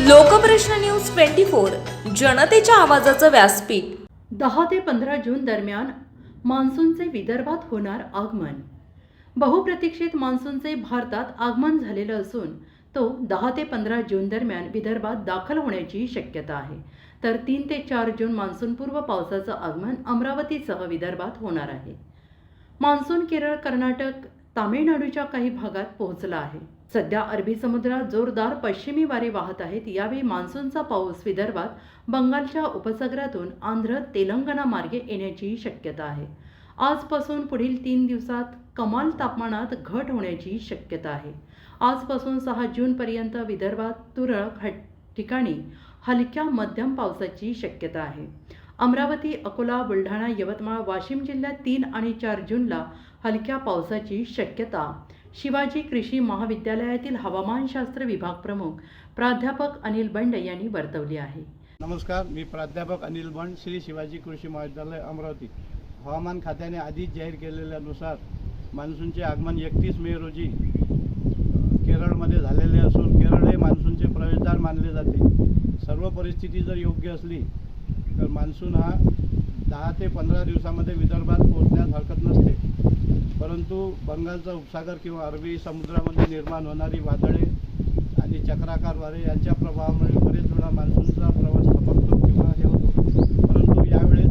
Lokprashna news twenty four जनतेच्या आवाजाचं व्यासपीठ. दहा ते पंधरा जून दरम्यान मान्सूनचे विदर्भात होणार आगमन. बहुप्रतीक्षित मान्सूनचे भारतात आगमन झालेलं असून तो दहा ते पंधरा जून दरम्यान विदर्भात दाखल होण्याची शक्यता आहे. तर तीन ते चार जून मान्सूनपूर्व पावसाचं आगमन अमरावतीसह विदर्भात होणार आहे. मान्सून केरळ कर्नाटक तामिळनाडूच्या काही भागात पोहोचला आहे. सध्या अरबी समुद्रात जोरदार पश्चिमी वारे वाहत आहेत. यावेळी मान्सूनचा पाऊस विदर्भात बंगालच्या उपसागरातून आंध्र तेलंगणा मार्गे येण्याची शक्यता आहे. आजपासून पुढील तीन दिवसात कमाल तापमानात घट होण्याची शक्यता आहे. आजपासून सहा जूनपर्यंत विदर्भात तुरळक ठिकाणी हलक्या मध्यम पावसाची शक्यता आहे. अमरावती अकोला बुलढाणा यवतमाळ वाशिम जिल्ह्यात तीन आणि चार जूनला हलक्या पावसाची शक्यता शिवाजी कृषी महाविद्यालयातील हवामानशास्त्र विभाग प्रमुख प्राध्यापक अनिल बंड यांनी वर्तवली आहे. नमस्कार मी प्राध्यापक अनिल बंड श्री शिवाजी कृषी महाविद्यालय अमरावती. हवामान खात्याने आधीच जाहीर केलेल्यानुसार मान्सूनचे आगमन एकतीस मे रोजी केरळमध्ये झालेले असून केरळ हे मान्सूनचे प्रवेशद्वार मानले जाते. सर्व परिस्थिती जर योग्य असली तर मान्सून हा दहा ते पंधरा दिवसामध्ये विदर्भात पोहोचण्यास हरकत नसते. परंतु बंगालचा उपसागर किंवा अरबी समुद्रामध्ये निर्माण होणारी वादळे आणि चक्राकार वारे यांच्या प्रभावामुळे बरेच वेळा मान्सूनचा प्रवास थपकतो किंवा हे होतो. परंतु यावेळेस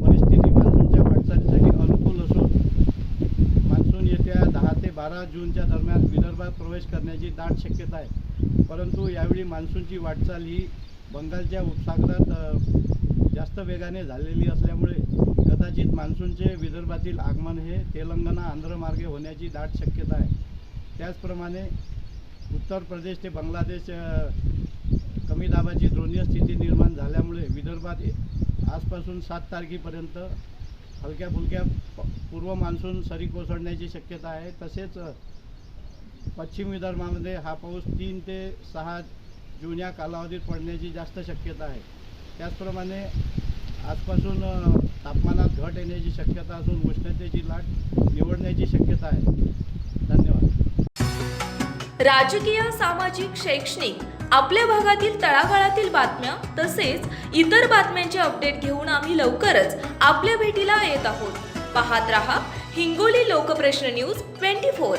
परिस्थिती मान्सूनच्या वाटचालीसाठी अनुकूल असून मान्सून येत्या दहा ते बारा जूनच्या दरम्यान विदर्भात प्रवेश करण्याची दाट शक्यता आहे. परंतु यावेळी मान्सूनची वाटचाल ही बंगालच्या उपसागरात जास्त वेगाने झालेली असल्यामुळे कदाचित मान्सूनचे विदर्भातील आगमन हे तेलंगणा आंध्र मार्गे होण्याची दाट शक्यता आहे. त्याचप्रमाणे उत्तर प्रदेश ते बांगलादेश कमी दाबाची द्रोणीय स्थिती निर्माण झाल्यामुळे विदर्भात आजपासून सात तारखेपर्यंत हलक्या फुलक्या प- पूर्व मान्सून सरी कोसळण्याची शक्यता आहे. तसेच पश्चिम विदर्भामध्ये हा पाऊस तीन ते सहा जून या कालावधीत पडण्याची जास्त शक्यता आहे. त्याचप्रमाणे आजपासून तापमानात घट येण्याची शक्यता असून उष्णतेची लाट निवडण्याची शक्यता आहे. धन्यवाद. राजकीय सामाजिक शैक्षणिक आपल्या भागातील तळागाळातील बातम्या तसेच इतर बातम्यांचे अपडेट घेऊन आम्ही लवकरच आपल्या भेटीला येत आहोत. पाहत रहा Hingoli Lokprashna news twenty four.